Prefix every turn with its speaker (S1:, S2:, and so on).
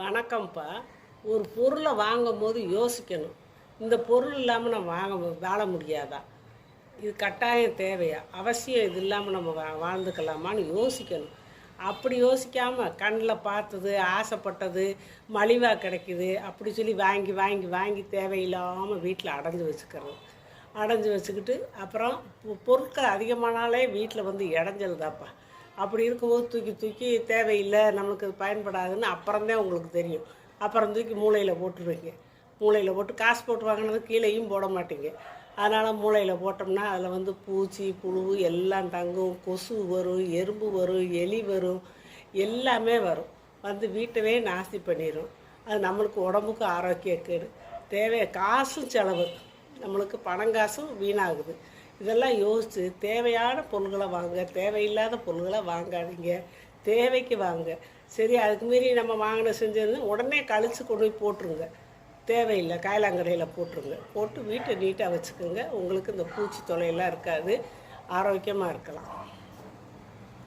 S1: வணக்கம்ப்பா. ஒரு பொருளை வாங்கும் போது யோசிக்கணும். இந்த பொருள் இல்லாமல் நம்ம வாங்க வாழ முடியாதா? இது கட்டாயம் தேவையா? அவசியம் இது இல்லாமல் நம்ம வா வாழ்ந்துக்கலாமான்னு யோசிக்கணும். அப்படி யோசிக்காமல் கண்ணில் பார்த்தது ஆசைப்பட்டது மலிவாக கிடைக்குது அப்படி சொல்லி வாங்கி வாங்கி வாங்கி தேவையில்லாமல் வீட்டில் அடைஞ்சு வச்சுக்கிறது. அடைஞ்சு வச்சுக்கிட்டு அப்புறம் பொருட்கள் அதிகமானாலே வீட்டில் வந்து இடைஞ்சல்தாப்பா அப்படி இருக்கும்போது தூக்கி தூக்கி தேவையில்லை நம்மளுக்கு அது பயன்படாதுன்னு அப்புறம்தான் உங்களுக்கு தெரியும். அப்புறம் தூக்கி மூளையில் போட்டுருவீங்க. மூளையில் போட்டு காசு போட்டு வாங்கினது கீழேயும் போட மாட்டீங்க. அதனால் மூளையில் போட்டோம்னா அதில் வந்து பூச்சி புழு எல்லாம் தங்கும் கொசு வரும் எறும்பு வரும் எலி வரும் எல்லாமே வரும். வந்து வீட்டவே நாஸ்தி பண்ணிடும் அது நம்மளுக்கு உடம்புக்கு ஆரோக்கிய கேடு. தேவை காசும் செலவு. நம்மளுக்கு பணம் காசும் வீணாகுது. இதெல்லாம் யோசித்து தேவையான பொருள்களை வாங்க தேவையில்லாத பொருள்களை வாங்காதீங்க. தேவைக்கு வாங்க. சரி அதுக்கு மீறி நம்ம வாங்கின செஞ்சது உடனே கழிச்சு கொண்டு போய் போட்டுருங்க. தேவையில்லை காயலாங்கடையில் போட்டுருங்க. போட்டு வீட்டை நீட்டாக வச்சுக்கோங்க. உங்களுக்கு இந்த பூச்சி தொல்லையெல்லாம் இருக்காது. ஆரோக்கியமாக இருக்கலாம்.